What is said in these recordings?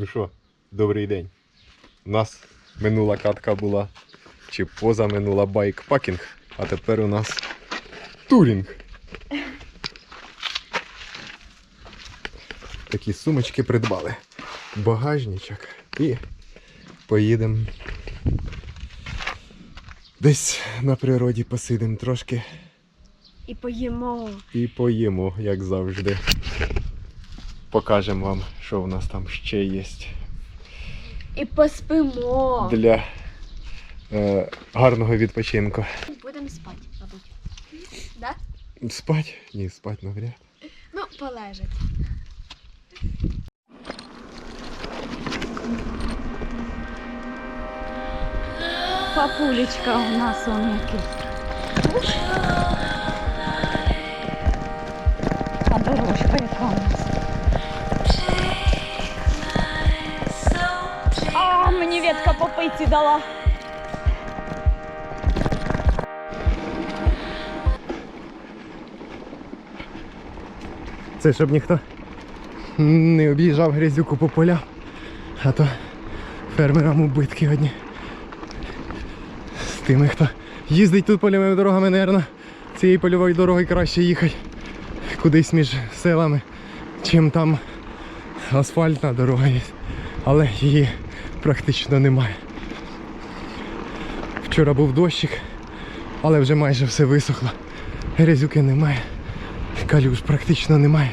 Ну що, добрий день. У нас минула катка була, чи позаминула байкпакінг, а тепер у нас турінг. Такі сумочки придбали. Багажничок і поїдемо. Десь на природі посидимо трошки І поїмо. і поїмо, як завжди. Покажемо вам, що в нас там ще є І поспимо. для е, гарного відпочинку. Будемо спати, мабуть. Да? Спать? Ні, спать навряд. Ну, полежать. Папулечка у нас он який. Мені ветка по пиці дала. Це щоб ніхто не об'їжджав грязюку по полям, а то фермерам убитки одні. З тими, хто їздить тут польовими дорогами, нервно, цією польовою дорогою краще їхати кудись між селами, чим там асфальтна дорога є. Але її практично немає. Вчора був дощик, але вже майже все висохло. Грязюки немає. Калюж практично немає.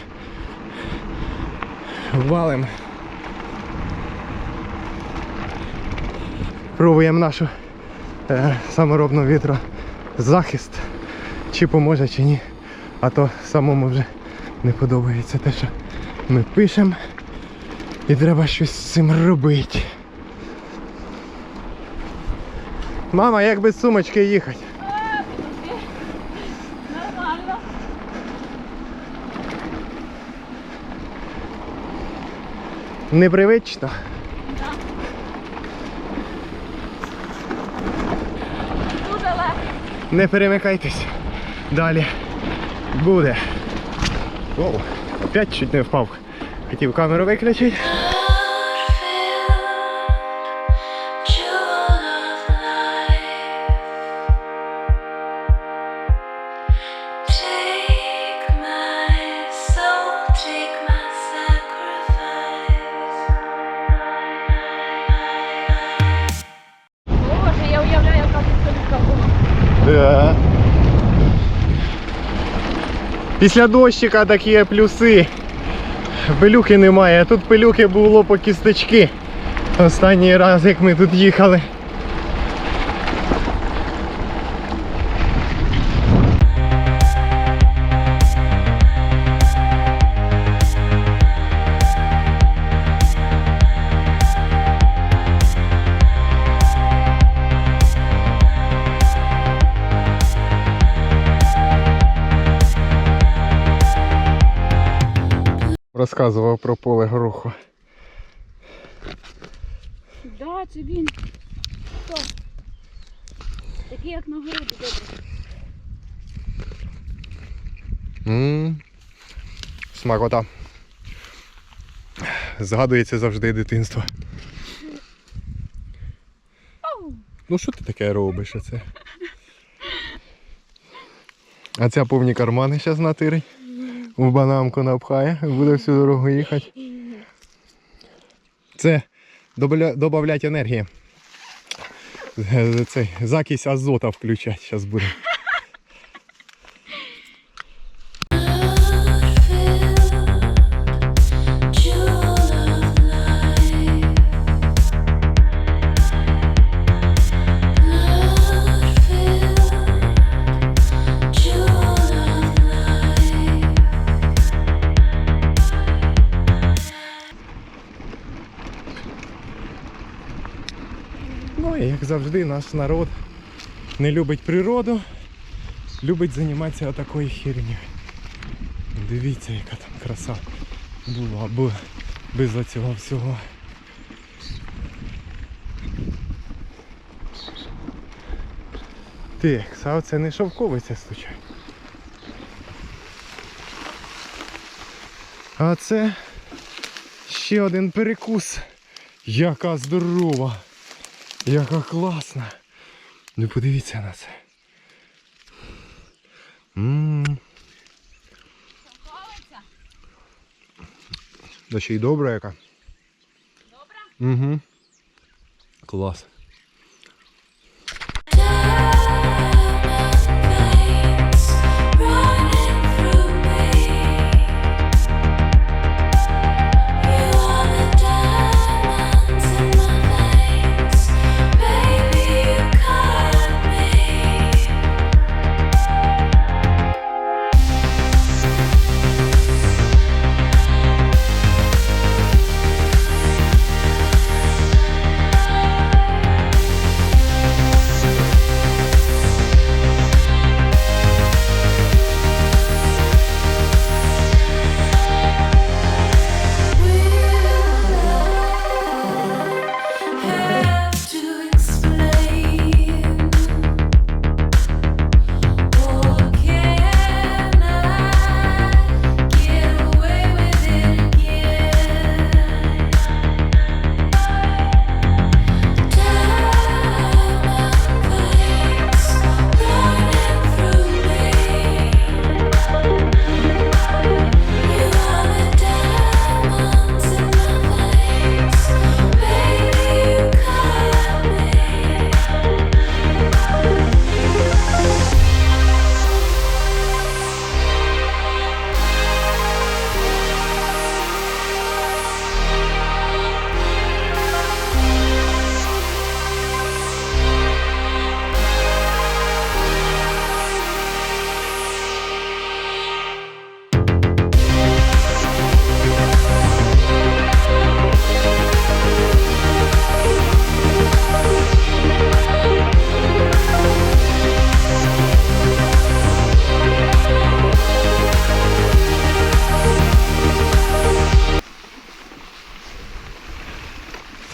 Валим. Пробуємо нашу е, саморобну вітрозахист. Чи поможе, чи ні. А то самому вже не подобається те, що ми пишемо. І треба щось з цим робити. Мама, як без сумочки їхати? Нормально. Непривично. Дуже легко. Не перемикайтесь. Далі буде. Оу, опять чуть не впав. Хотів камеру виключити. Після дощика такі плюси. Пилюки немає, тут пилюки було по кісточки. Останній раз, як ми тут їхали. Розказував про поле гороху. Да, це він. Хто? Такий, як на городі, добре. Ммм. Смакота. Згадується завжди дитинство. Ну що ти таке робиш оце? А ця повні кармани зараз натирить. В банамку напхає, буде всю дорогу їхати. Це добавля- енергії. Е, Цей закись азота включать зараз буде. Як завжди, наш народ не любить природу, любить займатися такою хернею. Дивіться, яка там краса була б без цього всього. Так, а це не шовковиця случайно. А це ще один перекус Яка здорова! Яка класна! Ну подивіться на це. М. Да ще й добра яка. Добра? Угу. Клас.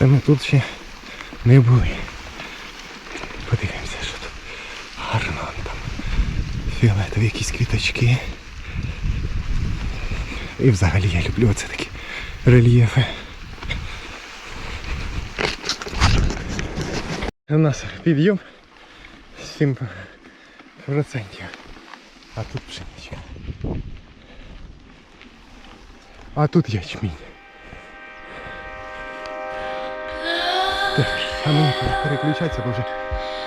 Це ми тут ще не були. Подивимося, що тут гарно там. Фіолетові якісь квіточки. І взагалі я люблю оце такі рельєфи. У нас підйом 7%. А тут пшеничка. А тут ячмінь. А ну, переключатися, боже,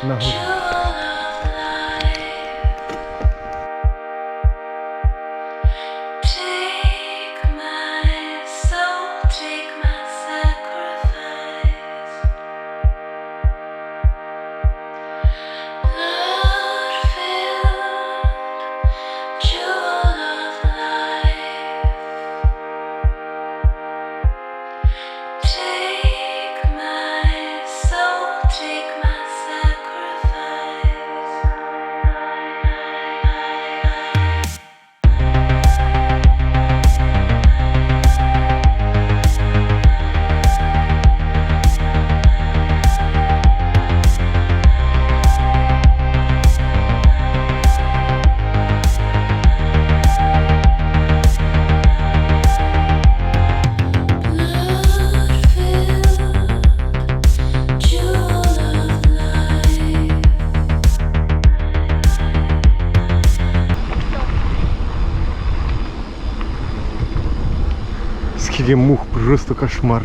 нагору. Скільки мух, просто кошмар.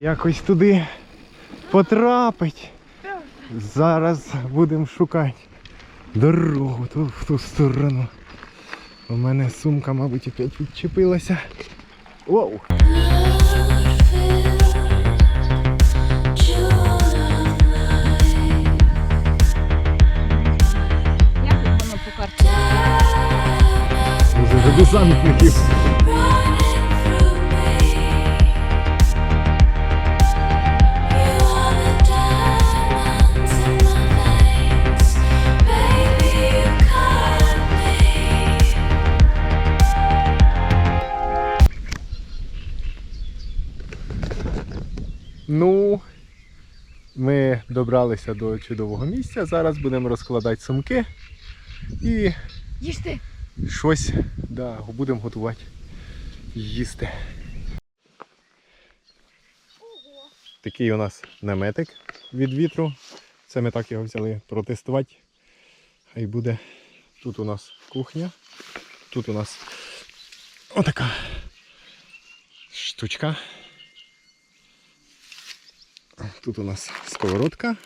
Якось туди потрапить. Зараз будемо шукати дорогу ту, в ту сторону. У мене сумка, мабуть, опять відчепилася. Воу! Як воно добралися до чудового місця. Зараз будемо розкладати сумки і Їжте. щось да, будемо готувати їсти. Такий у нас наметик від вітру. Це ми так його взяли протестувати. Хай буде. Тут у нас кухня. Тут у нас отака штучка. Тут у нас сковородка,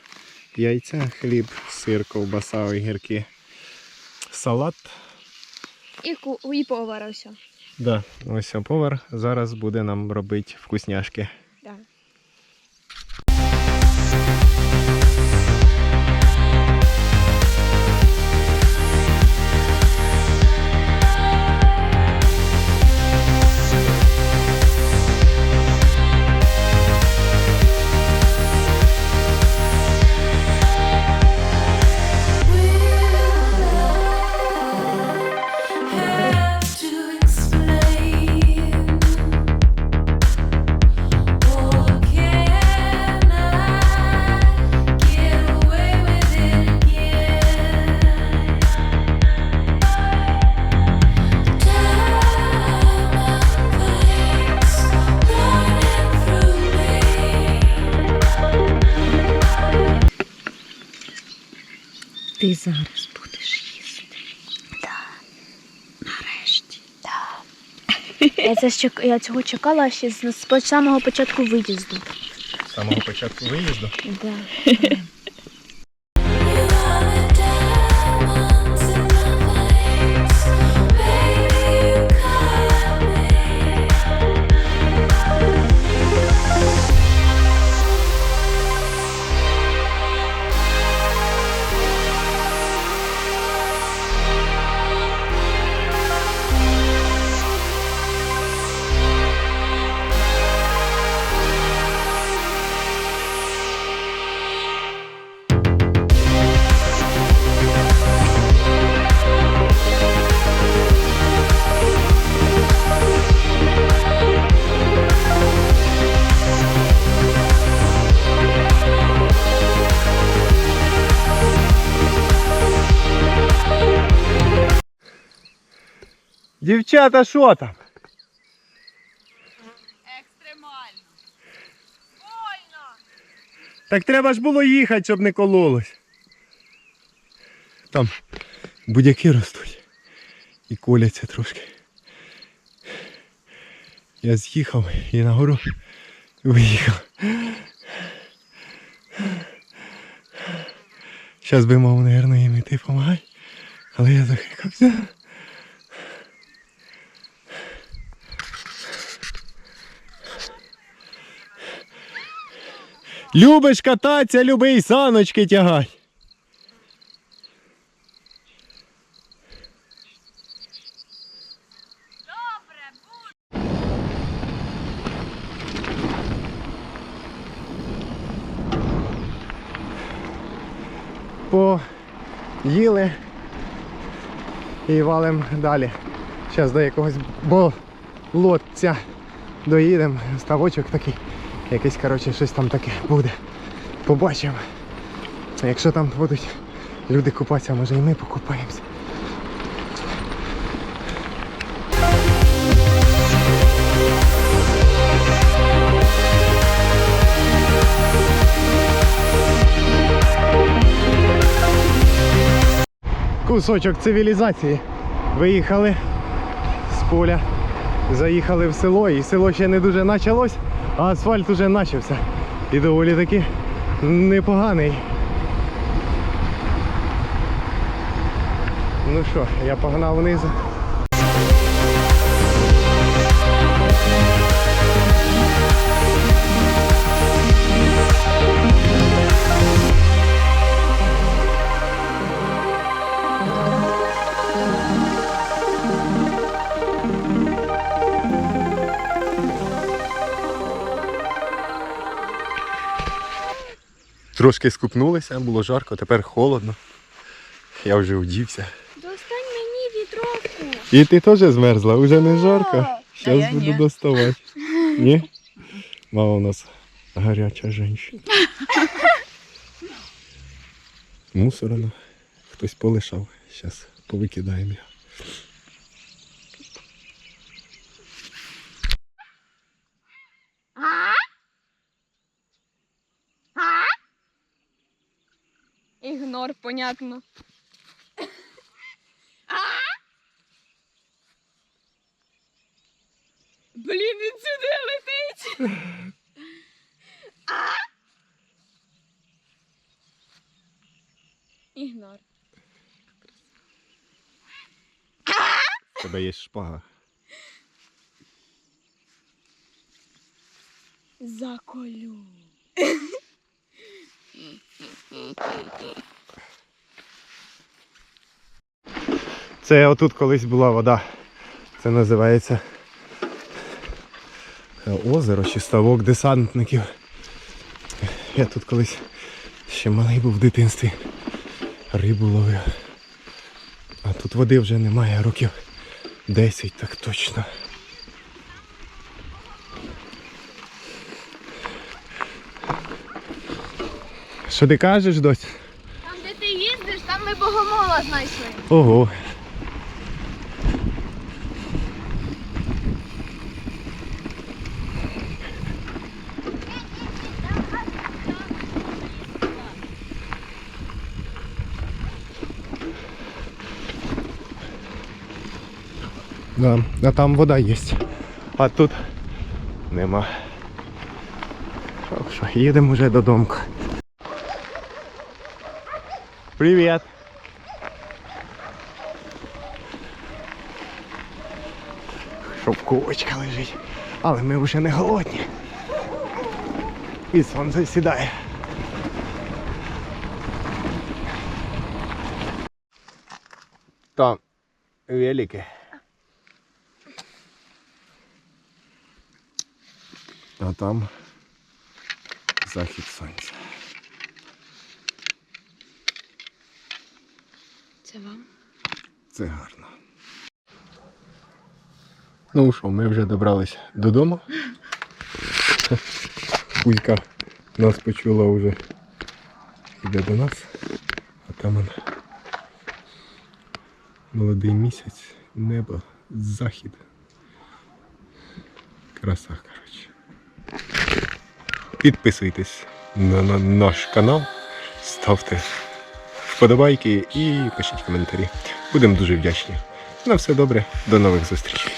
яйця, хліб, сир, ковбаса, огірки, салат. І, ку... і повара все. Да, ось повар зараз буде нам робити вкусняшки. Зараз будеш їсти. Нарешті. Я, це ще, я цього чекала ще з, з самого початку виїзду. З самого початку виїзду. Да. Дівчата, що там? Екстремально. Так треба ж було їхати, щоб не кололось. Там будь-які ростуть. І коляться трошки. Я з'їхав і нагору виїхав. Зараз би мав, мабуть, їм іти допомагати, але я захикався. Любиш кататися, любий саночки тягай. Поїли і валим далі. Зараз до якогось болотця доїдемо. Ставочок такий. Якийсь, коротше, щось там таке буде. Побачимо. Якщо там будуть люди купатися, може і ми покупаємося. Кусочок цивілізації. Виїхали з поля, заїхали в село, і село ще не дуже почалось, а асфальт уже почався. І доволі таки непоганий. Ну що, я погнав вниз. Трошки скупнулися, було жарко, тепер холодно. Я вже одівся. Достань мені вітровку. І ти теж змерзла, уже не жарко. Зараз буду доставати. Ні? Мама у нас гаряча жінка. Мусорно. Хтось полишав. Зараз повикидаємо його. Ігнор, понятно. Блін, він сюди летить. Ігнор. У тебе є шпага. Заколю. Це отут колись була вода. Це називається озеро чи ставок десантників. Я тут колись ще малий був в дитинстві. Рибу ловив. А тут води вже немає, років 10 так точно. Що ти кажеш, дось? Там, де ти їздиш, там ми богомола знайшли. Ого. Да, а там вода є. А тут нема. Так що, їдемо вже додому. Привіт! Шовковочка лежить. Але ми вже не голодні. І сонце сідає. Там велике. А там захід сонця. Це вам? Це гарно. Ну що, ми вже добрались додому. Кузька нас почула вже. Йде до нас. А там он молодий місяць, небо, захід. Краса, коротше. Підписуйтесь на наш канал, ставте вподобайки і пишіть коментарі. Будемо дуже вдячні. На все добре, до нових зустрічей.